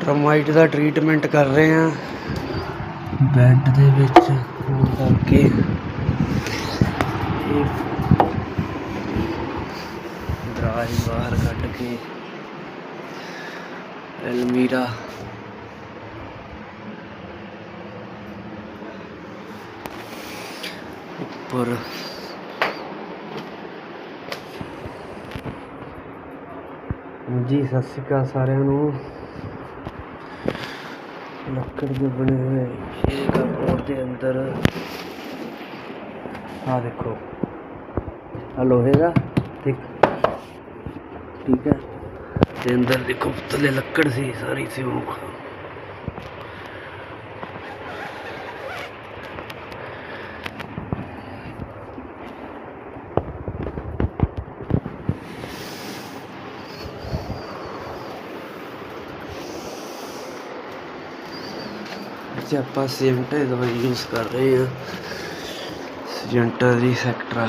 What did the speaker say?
Termite ਦਾ treatment ਕਰ ਰਹੇ ਹਾਂ। ਬੈੱਡ ਦੇ ਵਿੱਚ ਹੋਣ ਕਰਕੇ ਇਹ ਦਰਾਜ ਬਾਹਰ ਕੱਢ ਕੇ ਐਲਮੀਰਾ ਉੱਪਰ ਜੀ, ਸਤਿ ਸ਼੍ਰੀ ਅਕਾਲ ਸਾਰਿਆਂ ਨੂੰ। ਲੱਕੜ ਦੇ ਬਣੇ ਹੋਏ ਇਹ ਕਪਬੋਰਡ ਦੇ ਅੰਦਰ। ਆ ਦੇਖੋ। ਆ ਲੋਹੇ ਦਾ। ਠੀਕ ਠੀਕ ਹੈ। ਤੇ ਅੰਦਰ ਦੇਖੋ, ਥੱਲੇ ਲੱਕੜ ਸੀ, ਸਾਰੀ ਸੀ ਸਿਉਂਕ ਤੇ ਆਪਾਂ ਸਿਮਟੇ ਦਵਾਈ ਯੂਜ਼ ਕਰ ਰਹੇ ਹਾਂ ਸਿਜੰਟਾ ਦੀ ਸੈਕਟਰਾ